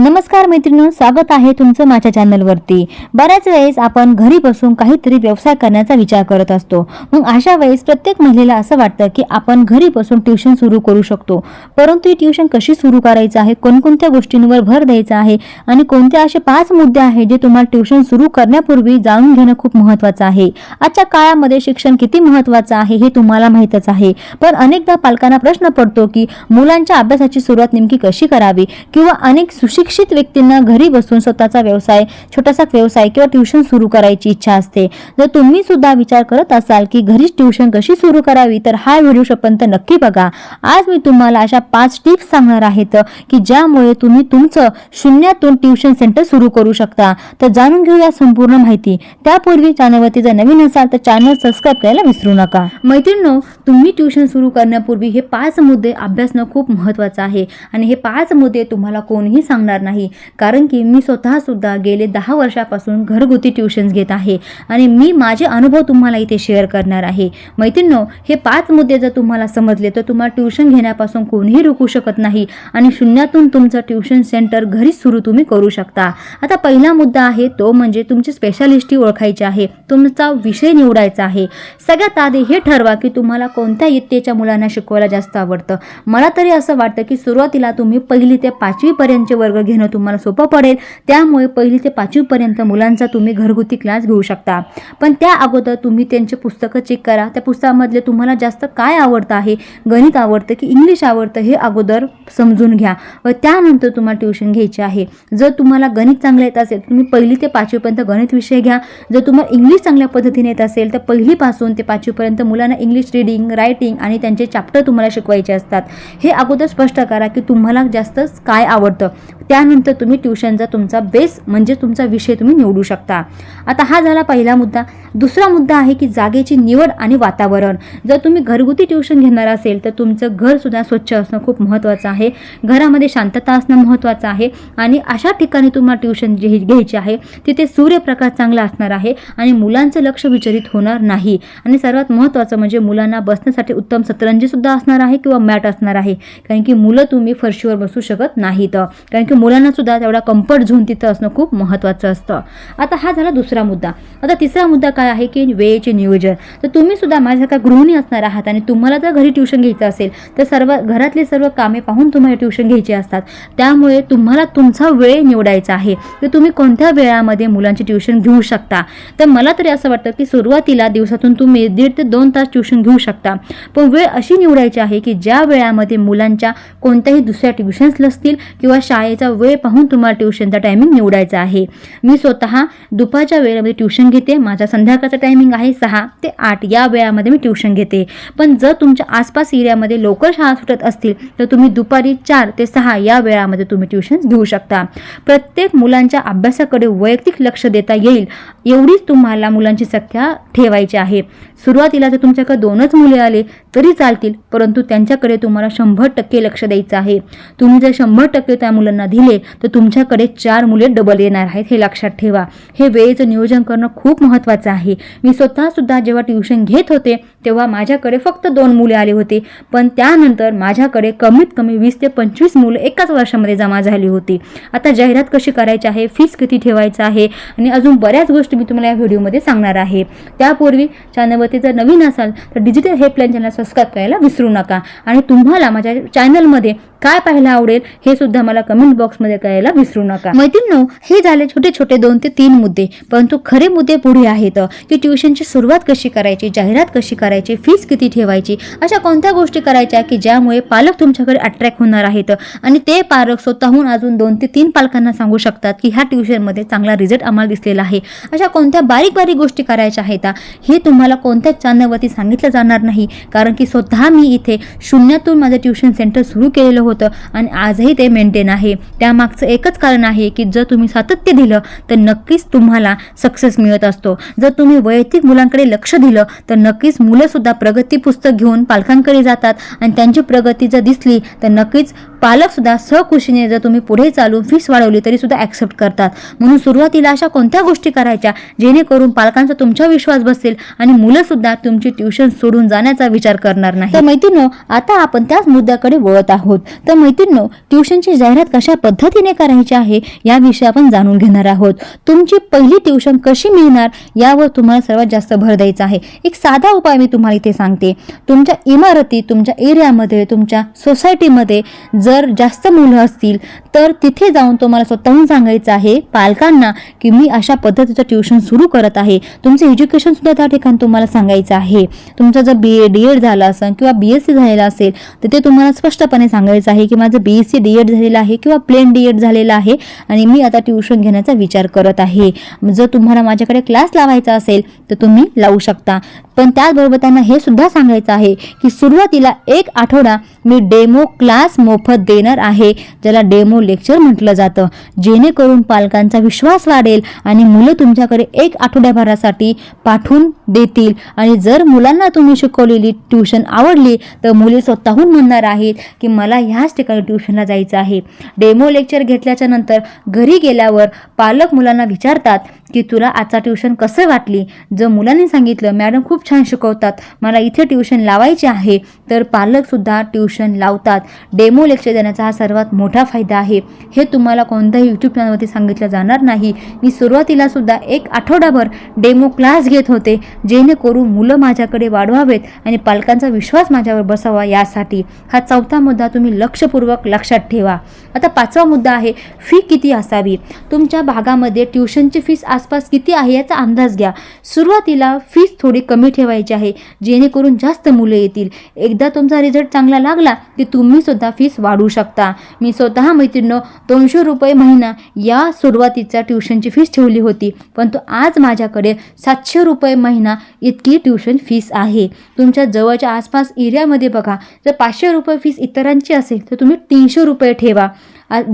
नमस्कार मैत्रिणी स्वागत आहे तुमचं माझ्या चॅनलवरती बऱ्याच वेळेस आपण घरी बसून काहीतरी व्यवसाय करण्याचा विचार करत असतो. मग अशा वेळेस प्रत्येक महिलेला असं वाटतं की आपण घरी बसून ट्युशन सुरू करू शकतो. परंतु ही ट्युशन कशी सुरू करायचं आहे? कोणकोणत्या गोष्टींवर भर द्यायचा आहे? आणि कोणते असे पाच मुद्दे आहेत जे तुम्हाला ट्युशन सुरू करण्यापूर्वी जाणून घेणं खूप महत्त्वाचं आहे? आजच्या काळामध्ये शिक्षण किती महत्त्वाचं आहे हे तुम्हाला माहीतच आहे. पण अनेकदा पालकांना प्रश्न पडतो की मुलांच्या अभ्यासाची सुरुवात नेमकी कशी करावी? किंवा अनेक सुशिक्षित शिक्षित व्यक्तींना घरी बसून स्वतःचा व्यवसाय छोटासा व्यवसाय किंवा ट्युशन सुरू करायची इच्छा असते. जर तुम्ही सुद्धा विचार करत असाल की घरीच ट्युशन कशी सुरू करावी तर हा व्हिडिओ शपर्यंत नक्की बघा. आज मी तुम्हाला अशा पाच टिप्स सांगणार आहेत की ज्यामुळे तुम्ही तुमचं शून्यातून ट्युशन सेंटर सुरू करू शकता. तर जाणून घेऊया संपूर्ण माहिती. त्यापूर्वी चॅनलवरती जर नवीन असाल तर चॅनल सबस्क्राईब करायला विसरू नका. मैत्रिणींनो तुम्ही ट्युशन सुरू करण्यापूर्वी हे पाच मुद्दे अभ्यासणं खूप महत्त्वाचं आहे. आणि हे पाच मुद्दे तुम्हाला कोणीही सांगणार नाही. कारण की मी स्वतः सुद्धा गेले दहा वर्षापासून घरगुती ट्युशन्स घेत आहे. आणि मी माझे अनुभव तुम्हाला इथे शेअर करणार आहे. मैत्रिणींनो हे पाच मुद्दे जर तुम्हाला समजले तर तुम्हाला ट्युशन घेण्यापासून कोणीही रोखू शकत नाही. आणि शून्यातून तुमचं ट्युशन सेंटर घरीच सुरू तुम्ही करू शकता. आता पहिला मुद्दा आहे तो म्हणजे तुमची स्पेशालिस्टी ओळखायची आहे. तुमचा विषय निवडायचा आहे. सगळ्यात आधी हे ठरवा की तुम्हाला कोणत्या इयत्तेच्या मुलांना शिकवायला जास्त आवडतं. मला तरी असं वाटतं की सुरुवातीला तुम्ही पहिली ते पाचवीपर्यंतचे वर्ग घेणं तुम्हाला सोपं पडेल. त्यामुळे पहिली ते पाचवीपर्यंत मुलांचा तुम्ही घरगुती क्लास घेऊ शकता. पण त्या अगोदर तुम्ही त्यांचे पुस्तकं चेक करा. त्या पुस्तकामधले तुम्हाला जास्त काय आवडतं आहे? गणित आवडतं की इंग्लिश आवडतं हे अगोदर समजून घ्या. व त्यानंतर तुम्हाला ट्युशन घ्यायची आहे. जर तुम्हाला गणित चांगलं येत असेल तुम्ही पहिली ते पाचवीपर्यंत गणित विषय घ्या. जर तुम्हाला इंग्लिश चांगल्या पद्धतीने येत असेल तर पहिलीपासून ते पाचवीपर्यंत मुलांना इंग्लिश रिडिंग रायटिंग आणि त्यांचे चॅप्टर तुम्हाला शिकवायचे असतात. हे अगोदर स्पष्ट करा की तुम्हाला जास्त काय आवडतं. त्यानंतर तुम्ही ट्युशनचा तुमचा बेस म्हणजे तुमचा विषय तुम्ही निवडू शकता. आता हा झाला पहिला मुद्दा. दुसरा मुद्दा आहे की जागेची निवड आणि वातावरण. जर तुम्ही घरगुती ट्युशन घेणार असेल तर तुमचं घरसुद्धा स्वच्छ असणं खूप महत्त्वाचं आहे. घरामध्ये शांतता असणं महत्त्वाचं आहे. आणि अशा ठिकाणी तुम्हाला ट्युशन जे घ्यायची आहे तिथे सूर्यप्रकाश चांगला असणार आहे आणि मुलांचं लक्ष विचलित होणार नाही. आणि सर्वात महत्त्वाचं म्हणजे मुलांना बसण्यासाठी उत्तम सतरंजीसुद्धा असणार आहे किंवा मॅट असणार आहे. कारण की मुलं तुम्ही फरशीवर बसू शकत नाहीत. कारण की मुलांना सुद्धा तेवढा कम्फर्ट झोन तिथं असणं खूप महत्त्वाचं असतं. आता हा झाला दुसरा मुद्दा. आता तिसरा मुद्दा काय आहे की वेळेचे नियोजन. तर तुम्ही सुद्धा माझ्यासारखा गृहिणी असणार आहात आणि तुम्हाला जर घरी ट्युशन घ्यायचं असेल तर सर्व घरातले सर्व कामे पाहून तुम्हाला ट्युशन घ्यायची असतात. त्यामुळे तुम्हाला तुमचा वेळ निवडायचा आहे. तर तुम्ही कोणत्या वेळामध्ये मुलांची ट्युशन घेऊ शकता? तर मला तरी असं वाटतं की सुरुवातीला दिवसातून तुम्ही दीड ते दोन तास ट्युशन घेऊ शकता. पण वेळ अशी निवडायची आहे की ज्या वेळामध्ये मुलांच्या कोणत्याही दुसऱ्या ट्युशन्स नसतील किंवा शाळेचा वेळ पाहून तुम्हाला ट्युशनचा टायमिंग निवडायचा आहे. मी स्वतः दुपारच्या वेळेमध्ये ट्युशन घेते. माझा संध्याकाळचा टायमिंग आहे सहा ते आठ. या वेळामध्ये मी ट्युशन घेते. पण जर तुमच्या आसपास एरियामध्ये लवकर शाळा सुटत असतील तर तुम्ही दुपारी चार ते सहा या वेळामध्ये तुम्ही ट्युशन्स घेऊ शकता. प्रत्येक मुलांच्या अभ्यासाकडे वैयक्तिक लक्ष देता येईल. एवढीच तुम्हाला मुलांची संख्या ठेवायची आहे. सुरुवातीला जर तुमच्याकडे दोनच मुले आले तरी चालतील परंतु त्यांच्याकडे तुम्हाला शंभर टक्के लक्ष द्यायचं आहे. तुम्ही जर शंभर टक्के त्या मुलांना दिले तर तुमच्याकडे चार मुले डबल येणार आहेत हे लक्षात ठेवा. हे वेळेचं नियोजन करणं खूप महत्त्वाचं आहे. मी स्वतःसुद्धा जेव्हा ट्युशन घेत होते तेव्हा माझ्याकडे फक्त दोन मुले आले होते. पण त्यानंतर माझ्याकडे कमीत कमी वीस ते पंचवीस मुलं एकाच वर्षामध्ये जमा झाली होती. आता जाहिरात कशी करायची आहे? फीस किती ठेवायचं आहे? आणि अजून बऱ्याच गोष्टी मी तुम्हाला या व्हिडिओमध्ये सांगणार आहे. त्यापूर्वी चॅनलवरती जर नवीन असाल तर डिजिटल हेल्पलाईन चॅनल सबस्क्राईब करायला विसरू नका. आणि तुम्हाला माझ्या चॅनलमध्ये काय पाहायला आवडेल हे सुद्धा मला कमेंट बॉक्समध्ये कळायला विसरू नका. मैत्रिणो हे झाले छोटे छोटे दोन ते तीन मुद्दे परंतु खरे मुद्दे पुढे आहेत. की ट्युशनची सुरुवात कशी करायची जाहिरात कशी करायची फीस किती ठेवायची अशा कोणत्या गोष्टी करायच्या की ज्यामुळे पालक तुमच्याकडे अट्रॅक्ट होणार आहेत? आणि ते पालक स्वतःहून अजून दोन ते तीन पालकांना सांगू शकतात की ह्या ट्युशनमध्ये चांगला रिझल्ट आम्हाला दिसलेला आहे. अशा कोणत्या बारीक बारीक गोष्टी करायच्या आहेत? हे तुम्हाला कोणत्याच चॅनलवरती सांगितलं जाणार नाही? कारण की स्वतः मी इथे शून्यातून माझं ट्युशन सेंटर सुरू केलेलं होतं. आणि आजही ते मेंटेन आहे. त्यामागचं एकच कारण आहे की जर तुम्ही सातत्य दिलं तर नक्कीच तुम्हाला सक्सेस मिळत असतो. जर तुम्ही वैयक्तिक मुलांकडे लक्ष दिलं तर नक्कीच मुलंसुद्धा प्रगती पुस्तक घेऊन पालकांकडे जातात आणि त्यांची प्रगती जर दिसली तर नक्कीच पालकसुद्धा सहकुशीने जर तुम्ही पुढे चालून फीस वाढवली तरी सुद्धा ॲक्सेप्ट करतात. म्हणून सुरुवातीला अशा कोणत्या गोष्टी करायच्या? जेणेकरून पालकांचा तुमचा विश्वास बसेल आणि मुलंसुद्धा तुमची ट्युशन सोडून जाण्याचा विचार करणार नाही तर मैत्रिणो आता आपण त्याच मुद्द्याकडे वळत आहोत. तर मैत्रिणो ट्युशनची जाहिरात कशा पद्धतीने करायची आहे याविषयी आपण जाणून घेणार आहोत. तुमची पहिली ट्युशन कशी मिळणार यावर तुम्हाला सर्वात जास्त भर द्यायचा आहे. एक साधा उपाय मी तुम्हाला इथे सांगते. तुमच्या इमारती तुमच्या एरियामध्ये तुमच्या सोसायटीमध्ये जर जास्त मुलं असतील तर तिथे जाऊन तुम्हाला स्वतःहून सांगायचं आहे पालकांना की मी अशा पद्धतीचं ट्युशन सुरू करत आहे. तुमचं एज्युकेशन सुद्धा त्या ठिकाणी तुम्हाला सांगायचं आहे. तुमचं जर बी ए डी एड झालं असेल किंवा बी एस सी झालेलं असेल तर ते तुम्हाला स्पष्टपणे सांगायचं आहे की माझं B S C D Ed झालेलं आहे किंवा प्लेन डी एड झालेलं आहे आणि मी आता ट्युशन घेण्याचा विचार करत आहे. जर तुम्हाला माझ्याकडे क्लास लावायचा असेल तर तुम्ही लावू शकता. पण त्याचबरोबर त्यांना हे सुद्धा सांगायचं आहे की सुरुवातीला एक आठवडा मी डेमो क्लास मोफत देणार आहे ज्याला डेमो लेक्चर म्हटलं जातं. जेणेकरून पालकांचा विश्वास वाढेल आणि मुलं तुमच्याकडे एक आठवड्याभरासाठी पाठवून देतील. आणि जर मुलांना तुम्ही शिकवलेली ट्यूशन आवडली तर मुले स्वतःहून म्हणणार आहेत की मला ह्याच ठिकाणी ट्यूशनला जायचं आहे. डेमो लेक्चर घेतल्याच्या नंतर घरी गेल्यावर पालक मुलांना विचारतात की तुला आजचा ट्यूशन कसं वाटली? जर मुलांनी सांगितलं मॅडम खूप छान शिकवतात मला इथे ट्यूशन लावायचे आहे तर पालकसुद्धा ट्यूशन ट्यूशन लावतात. डेमो लेक्चर देण्याचा हा सर्वात मोठा फायदा आहे. हे तुम्हाला कोणत्याही यूट्यूब चॅनलवरती सांगितलं जाणार नाही. मी सुरुवातीला सुद्धा एक आठवडाभर डेमो क्लास घेत होते जेणेकरून मुलं माझ्याकडे वाढवावेत आणि पालकांचा विश्वास माझ्यावर बसावा यासाठी. हा चौथा मुद्दा तुम्ही लक्षपूर्वक लक्षात ठेवा. आता पाचवा मुद्दा आहे फी किती असावी? तुमच्या भागामध्ये ट्युशनची फीस आसपास किती आहे याचा अंदाज घ्या. सुरुवातीला फीस थोडी कमी ठेवायची आहे जेणेकरून जास्त मुलं येतील. एकदा तुमचा रिझल्ट चांगला लागला की तुम्ही सुद्धा फीस वाढवू शकता. मी स्वतः मैत्रिणीनं दोनशे रुपये महिना या सुरुवातीच्या ट्युशनची फीस ठेवली होती. परंतु आज माझ्याकडे सातशे रुपये महिना इतकी ट्युशन फीस आहे. तुमच्या जवळच्या आसपास एरियामध्ये बघा जर पाचशे रुपये फीस इतरांची असेल तर तुम्ही तीनशे रुपये ठेवा.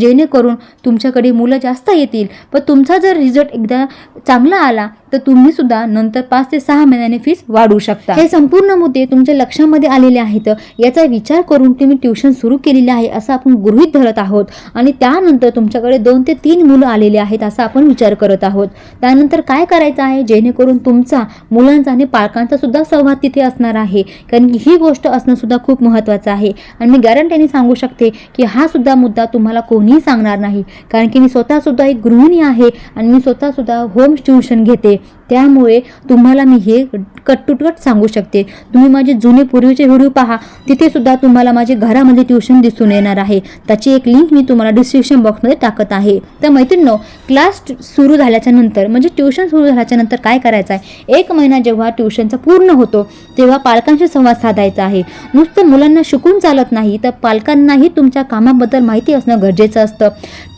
जेणेकरून तुमच्याकडे मुलं जास्त येतील. पण तुमचा जर रिझल्ट एकदा चांगला आला तर तुम्ही सुद्धा नंतर पाच ते सहा महिन्याने फीस वाढवू शकता. हे संपूर्ण मुद्दे तुमच्या लक्षामध्ये आलेले आहेत. याचा विचार करून तुम्ही ट्युशन सुरू केलेले आहे असं आपण गृहित धरत आहोत. आणि त्यानंतर तुमच्याकडे दोन ते तीन मुलं आलेले आहेत असा आपण विचार करत आहोत. त्यानंतर काय करायचं आहे? जेणेकरून तुमचा मुलांचा आणि पालकांचा सुद्धा संवाद तिथे असणार आहे. कारण की ही गोष्ट असणं सुद्धा खूप महत्त्वाचं आहे. आणि मी गॅरंटीने सांगू शकते की हा सुद्धा मुद्दा तुम्हाला कोणीही सांगणार नाही. कारण की मी स्वतः सुद्धा एक गृहिणी आहे आणि मी स्वतः सुद्धा होम ट्युशन घेते. त्यामुळे तुम्हाला मी हे कट सांगू शकते. तुम्ही माझे जुने पूर्वीचे व्हिडिओ पहा. तिथे सुद्धा तुम्हाला माझे घरामध्ये ट्युशन दिसून येणार आहे. त्याची एक लिंक मी तुम्हाला डिस्क्रिप्शन बॉक्समध्ये टाकत आहे. तर मैत्रिणींनो क्लास सुरू झाल्याच्यानंतर म्हणजे ट्युशन सुरू झाल्याच्यानंतर काय करायचं आहे? एक महिना जेव्हा ट्युशनचा पूर्ण होतो तेव्हा पालकांशी संवाद साधायचा आहे. नुसतं मुलांना शिकून चालत नाही तर पालकांनाही तुमच्या कामाबद्दल माहिती असणं गरजेचं असतं.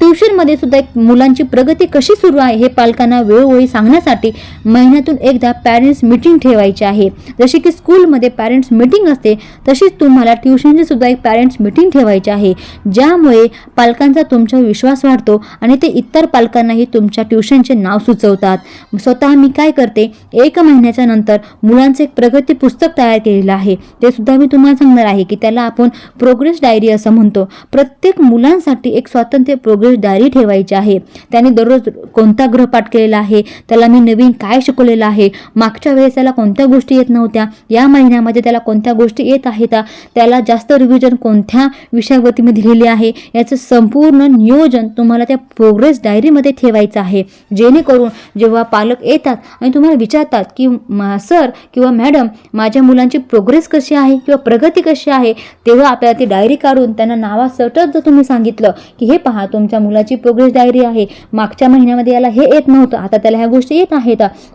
ट्युशनमध्ये सुद्धा एक मुलांची प्रगती कशी सुरू आहे हे पालकांना वेळोवेळी सांगण्यासाठी महिन्यातून एकदा पॅरेंट्स मीटिंग ठेवायची आहे. जशी की स्कूलमध्ये पॅरेंट्स मीटिंग असते तशीच तुम्हाला ट्युशनची सुद्धा एक पॅरेंट्स मीटिंग ठेवायची आहे. ज्यामुळे पालकांचा तुमच्यावर विश्वास वाढतो आणि ते इतर पालकांनाही तुमच्या ट्युशनचे नाव सुचवतात. स्वतः मी काय करते एक महिन्याच्या नंतर मुलांचे एक प्रगती पुस्तक तयार केलेलं आहे. ते सुद्धा मी तुम्हाला सांगणार आहे की त्याला आपण प्रोग्रेस डायरी असं म्हणतो. प्रत्येक मुलांसाठी एक स्वातंत्र्य प्रोग्रेस डायरी ठेवायची आहे. त्याने दररोज कोणता गृहपाठ केलेला आहे त्याला मी नवीन काय शिकवलेलं आहे? मागच्या वेळेस त्याला कोणत्या गोष्टी येत नव्हत्या? या महिन्यामध्ये त्याला कोणत्या गोष्टी येत आहेत? त्याला जास्त रिव्हिजन कोणत्या विषयावरती मी दिलेली आहे? याचं संपूर्ण नियोजन तुम्हाला त्या प्रोग्रेस डायरीमध्ये ठेवायचं आहे. जेणेकरून जेव्हा पालक येतात आणि तुम्हाला विचारतात की "मा- सर किंवा मॅडम माझ्या मुलांची प्रोग्रेस कशी आहे किंवा प्रगती कशी आहे? तेव्हा आपल्याला ती डायरी काढून त्यांना नावासकट जर तुम्ही सांगितलं की हे पहा तुमच्या मुलाची प्रोग्रेस डायरी आहे. मागच्या महिन्यामध्ये याला हे येत नव्हतं. आता त्याला ह्या गोष्टी येत आहेत.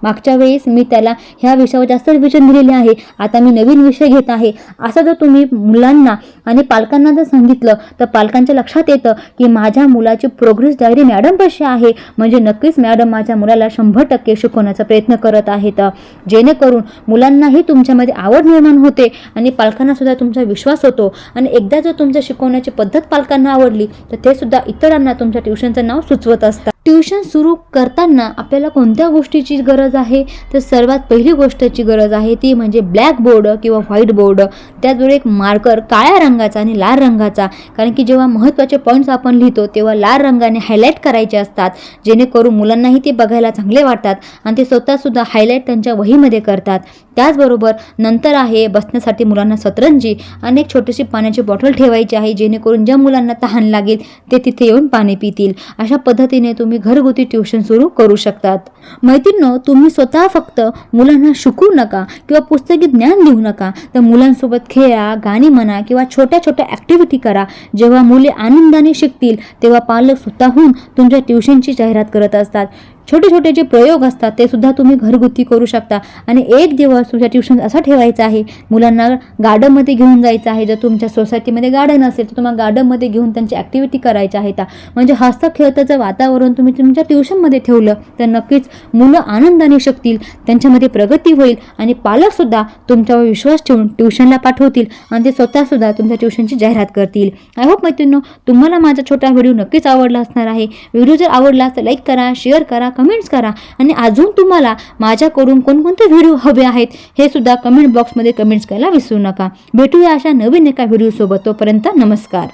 मागच्या वेळेस मी त्याला ह्या विषयावर जास्त रिव्हिजन दिलेले आहे. आता मी नवीन विषय घेत आहे. असं जर तुम्ही मुलांना आणि पालकांना जर सांगितलं तर पालकांच्या लक्षात येतं की माझ्या मुलाची प्रोग्रेस डायरी मॅडम कशी आहे. म्हणजे नक्कीच मॅडम माझ्या मुलाला शंभर टक्के शिकवण्याचा प्रयत्न करत आहेत. जेणेकरून मुलांनाही तुमच्यामध्ये आवड निर्माण होते आणि पालकांना सुद्धा तुमचा विश्वास होतो. आणि एकदा जर तुमच्या शिकवण्याची पद्धत पालकांना आवडली तर ते सुद्धा इतरांना तुमच्या ट्युशनचं नाव सुचवत असतात. ट्युशन सुरू करताना आपल्याला कोणत्या गोष्टीची गरज आहे? तर सर्वात पहिली गोष्टची गरज आहे ती म्हणजे ब्लॅक बोर्ड किंवा व्हाईट बोर्ड. त्याचबरोबर एक मार्कर काळ्या रंगाचा आणि लाल रंगाचा. कारण की जेव्हा महत्त्वाचे पॉईंट्स आपण लिहितो तेव्हा लाल रंगाने हायलाईट करायचे असतात जेणेकरून मुलांनाही ते बघायला चांगले वाटतात आणि ते स्वतःसुद्धा हायलाईट त्यांच्या वहीमध्ये करतात. त्याचबरोबर नंतर आहे बसण्यासाठी मुलांना सतरंजी आणि एक छोटीशी पाण्याची बॉटल ठेवायची आहे जेणेकरून ज्या मुलांना तहान लागेल ते तिथे येऊन पाणी पितील. अशा पद्धतीने तुम्ही घरगुती ट्युशन सुरू करू शकतात. मैत्रिणी तुम्ही स्वतः फक्त मुलांना शिकू नका किंवा पुस्तकी ज्ञान देऊ नका. तर मुलांसोबत खेळा गाणी म्हणा किंवा छोट्या छोट्या ॲक्टिव्हिटी करा. जेव्हा मुले आनंदाने शिकतील तेव्हा पालक स्वतःहून तुमच्या ट्युशनची जाहिरात करत असतात. छोटे छोटे जे प्रयोग असतात ते सुद्धा तुम्ही घरगुती करू शकता. आणि एक दिवस तुमच्या ट्युशन असा ठेवायचा आहे. मुलांना गार्डनमध्ये घेऊन जायचं आहे. जर तुमच्या सोसायटीमध्ये गार्डन असेल तर तुम्हाला गार्डनमध्ये घेऊन त्यांची ॲक्टिव्हिटी करायच्या आहेत म्हणजे हस्त खेळताचं वातावरण तुम्ही तुमच्या ट्युशनमध्ये ठेवलं तर नक्कीच मुलं आनंदाने शकतील त्यांच्यामध्ये प्रगती होईल. आणि पालकसुद्धा तुमच्यावर विश्वास ठेवून ट्युशनला पाठवतील आणि ते स्वतःसुद्धा तुमच्या ट्युशनची जाहिरात करतील. आय होप मैत्रिणी तुम्हाला माझा छोटा व्हिडिओ नक्कीच आवडला असणार आहे. व्हिडिओ जर आवडला तर लाईक करा शेअर करा कमेंट्स करा. आणि अजून तुम्हाला माझ्याकडून कोणकोणते व्हिडिओ हवे आहेत हे सुद्धा कमेंट बॉक्समध्ये कमेंट्स करायला विसरू नका. भेटूया अशा नवीन एका व्हिडिओसोबत तोपर्यंत नमस्कार.